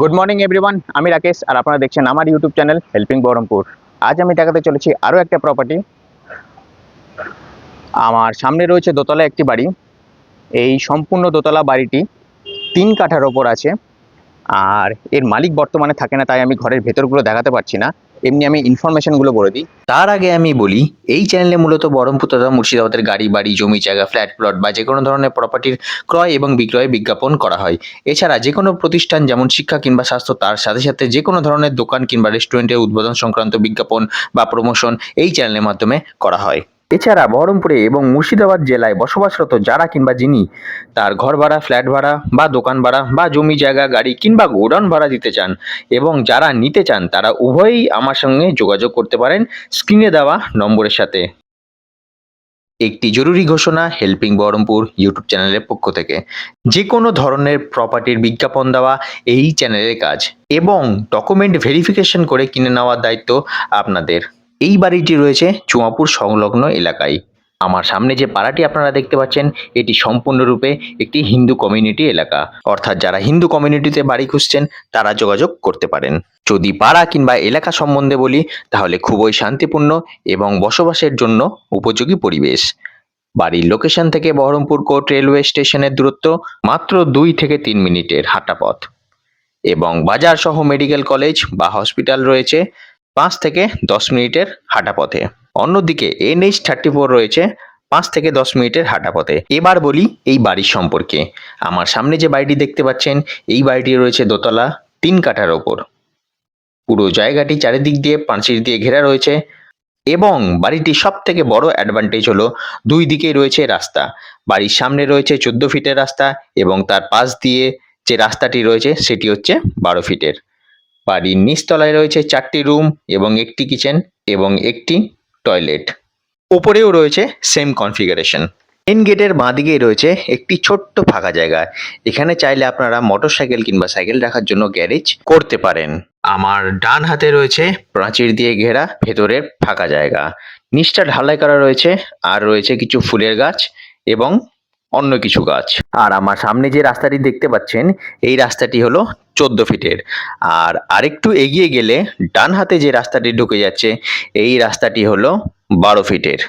Good morning everyone আমি রাকেশ, আর আপনারা দেখছেন আমার ইউটিউব চ্যানেল হেল্পিং বহরমপুর আজ আমি দেখাতে চলেছি আরও একটা প্রপার্টি আমার সামনে রয়েছে দোতলা একটি বাড়ি। এই সম্পূর্ণ দোতলা বাড়িটি তিন কাঠার ওপর আছে। আর এর মালিক বর্তমানে থাকে না, তাই আমি ঘরের ভেতরগুলো দেখাতে পারছি না। এমনি আমি ইনফরমেশনগুলো বলে দিই। তার আগে আমি বলি, এই চ্যানেলে মূলত বহরমপুর তথা মুর্শিদাবাদের গাড়ি, বাড়ি, জমি, জায়গা ফ্ল্যাট প্লট বা যে কোনো ধরনের প্রপার্টির ক্রয় এবং বিক্রয় বিজ্ঞাপন করা হয়। এছাড়া যে কোনো প্রতিষ্ঠান যেমন শিক্ষা কিংবা স্বাস্থ্য, তার সাথে সাথে যে কোনো ধরনের দোকান কিংবা রেস্টুরেন্টের উদ্বোধন সংক্রান্ত বিজ্ঞাপন বা প্রমোশন এই চ্যানেলের মাধ্যমে করা হয়। এছাড়া বহরমপুরে এবং মুর্শিদাবাদ জেলায় বসবাসরত যারা কিংবা যিনি, তার ঘর ভাড়া, ফ্ল্যাট ভাড়া বা দোকান ভাড়া বা জমি জায়গা, গাড়ি কিংবা গোডাউন ভাড়া দিতে চান এবং যারা নিতে চান, তারা উভয়ই আমার সঙ্গে যোগাযোগ করতে পারেন স্ক্রিনে দেওয়া নম্বরের সাথে। একটি জরুরি ঘোষণা হেল্পিং বহরমপুর ইউটিউব চ্যানেলের পক্ষ থেকে। যে কোনো ধরনের প্রপার্টির বিজ্ঞাপন দেওয়া এই চ্যানেলের কাজ এবং ডকুমেন্ট ভেরিফিকেশন করে কিনে নেওয়ার দায়িত্ব আপনাদের। এই বাড়িটি রয়েছে চুয়াপুর সংলগ্ন এলাকায়। আমার সামনে যে পাড়াটি আপনারা দেখতে পাচ্ছেন, এটি সম্পূর্ণরূপে একটি হিন্দু কমিউনিটি এলাকা। অর্থাৎ যারা হিন্দু কমিউনিটিতে বাড়ি খুঁজছেন, তারা যোগাযোগ করতে পারেন। যদি পাড়া কিংবা এলাকা সম্বন্ধে বলি, তাহলে খুবই শান্তিপূর্ণ এবং বসবাসের জন্য উপযোগী পরিবেশ। বাড়ির লোকেশন থেকে বহরমপুর কোর্ট রেলওয়ে স্টেশনের দূরত্ব মাত্র দুই থেকে তিন মিনিটের হাঁটা পথ এবং বাজার সহ মেডিকেল কলেজ বা হসপিটাল রয়েছে। পাঁচ থেকে দশ মিনিটের হাঁটা পথে। অন্যদিকে এনএইচ থার্টি ফোর রয়েছে পাঁচ থেকে দশ মিনিটের হাঁটা পথে। এবার বলি এই বাড়ির সম্পর্কে। আমার সামনে যে বাড়িটি দেখতে পাচ্ছেন, এই বাড়িটি রয়েছে দোতলা তিন কাঠার ওপর। পুরো জায়গাটি চারিদিক দিয়ে পাঁচিল দিয়ে ঘেরা রয়েছে এবং বাড়িটির সব থেকে বড় অ্যাডভান্টেজ হলো দুই দিকেই রয়েছে রাস্তা। বাড়ির সামনে রয়েছে চোদ্দ ফিটের রাস্তা এবং তার পাশ দিয়ে যে রাস্তাটি রয়েছে সেটি হচ্ছে বারো ফিটের বাড়ির নিচতলায় রয়েছে চারটি রুম এবং একটি কিচেন এবং একটি টয়লেট। ওপরেও রয়েছে সেম কনফিগারেশন মেন গেটের বাঁ দিকেই রয়েছে একটি ছোট্ট ফাঁকা জায়গা। এখানে চাইলে আপনারা মোটরসাইকেল কিংবা সাইকেল রাখার জন্য গ্যারেজ করতে পারেন। আমার ডান হাতে রয়েছে প্রাচীর দিয়ে ঘেরা ভেতরের ফাঁকা জায়গা। নিচটা ঢালাই করা রয়েছে আর রয়েছে কিছু ফুলের গাছ এবং অন্য কিছু গাছ। আর আমার সামনে যে রাস্তাটি দেখতে পাচ্ছেন, এই রাস্তাটি হলো চোদ্দ ফিটের। আর আরেকটু এগিয়ে গেলে ডান হাতে যে রাস্তাটি ঢুকে যাচ্ছে, এই রাস্তাটি হলো বারো ফিটের।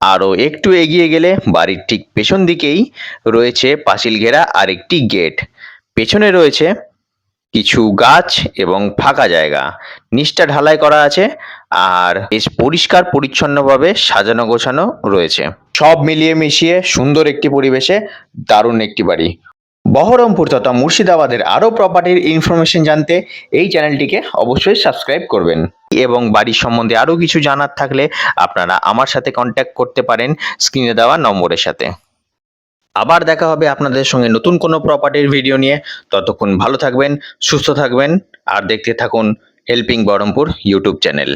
আরও একটু এগিয়ে গেলে বাড়ির ঠিক পেছন দিকেই রয়েছে পাঁচিল ঘেরা আরেকটি গেট। পেছনে রয়েছে কিছু গাছ এবং ফাঁকা জায়গা। নিচটা ঢালাই করা আছে আর বেশ পরিষ্কার, পরিচ্ছন্নভাবে সাজানো গোছানো রয়েছে। সব মিলিয়ে মিশিয়ে সুন্দর একটি পরিবেশে দারুণ একটি বাড়ি। বহরমপুর তথা মুর্শিদাবাদের আরও প্রপার্টির ইনফরমেশন জানতে এই চ্যানেলটিকে অবশ্যই সাবস্ক্রাইব করবেন। এবং বাড়ির সম্বন্ধে আরও কিছু জানার থাকলে আপনারা আমার সাথে কন্ট্যাক্ট করতে পারেন স্ক্রিনে দেওয়া নম্বরের সাথে। আবার দেখা হবে আপনাদের সঙ্গে নতুন কোনো প্রপার্টির ভিডিও নিয়ে। ততক্ষণ ভালো থাকবেন, সুস্থ থাকবেন, আর দেখতে থাকুন হেল্পিং বহরমপুর ইউটিউব চ্যানেল